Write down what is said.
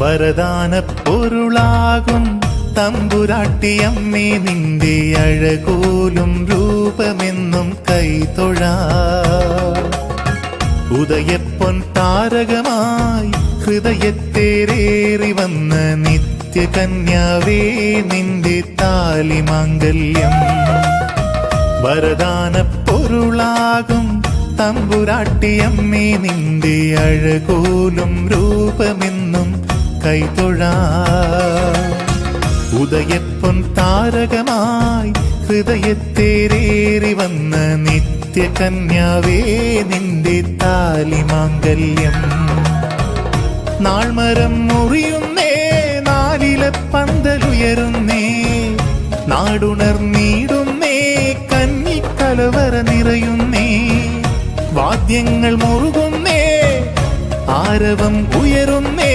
വരദാന പൊരുളാകും തമ്പുരാട്ടിയമ്മേ നിന്റെ അഴകോലും രൂപമെന്നും കൈതൊഴാ ഉദയപ്പൊൻ താരകമായി ഹൃദയത്തേറേറി വന്ന നിത്യകന്യാവേ നിന്റെ താലി മാംഗല്യം വരദാന പൊരുളാകും തമ്പുരാട്ടിയമ്മേ നിന്റെ അഴകോലും രൂപമെന്നും കൈതൊഴാ. ഉദയപ്പൊൻ താരകമായി ഹൃദയത്തേരേറി വന്ന നിത്യകന്യാവേ നിന്റെ താലി മാംഗല്യം നാൾമരം മുറിയുന്നേ നാലിലെ പന്തലുയരുന്നേ നാടുണർന്നീടുന്നേ കലവര നിറയുന്നേ വാദ്യങ്ങൾ മുറുകുന്നേ ആരവം ഉയരുന്നേ.